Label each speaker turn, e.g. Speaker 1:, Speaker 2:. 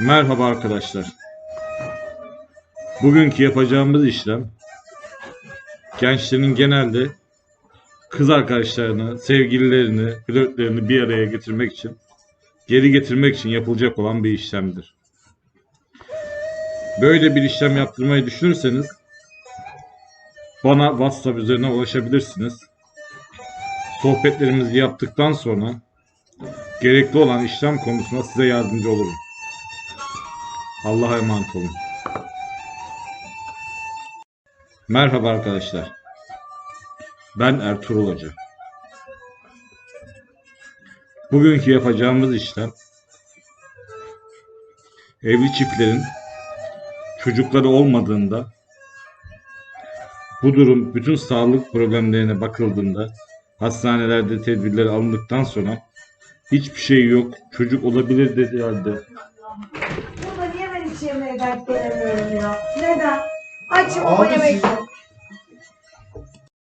Speaker 1: Merhaba arkadaşlar. Bugünkü yapacağımız işlem gençlerin genelde kız arkadaşlarını, sevgililerini, flörtlerini bir araya getirmek için, geri getirmek için yapılacak olan bir işlemdir. Böyle bir işlem yaptırmayı düşünürseniz bana WhatsApp üzerinden ulaşabilirsiniz. Sohbetlerimizi yaptıktan sonra gerekli olan işlem konusunda size yardımcı olurum. Allah'a emanet olun. Merhaba arkadaşlar. Ben Ertuğrul Hoca. Bugünkü yapacağımız işlem evli çiftlerin çocukları olmadığında bu durum bütün sağlık problemlerine bakıldığında hastanelerde tedbirler alındıktan sonra hiçbir şey yok çocuk olabilir dedi halde
Speaker 2: hiç yemeğe denk gelemiyorum ya? Neden? Açım ama
Speaker 3: Abi
Speaker 2: yemek yok.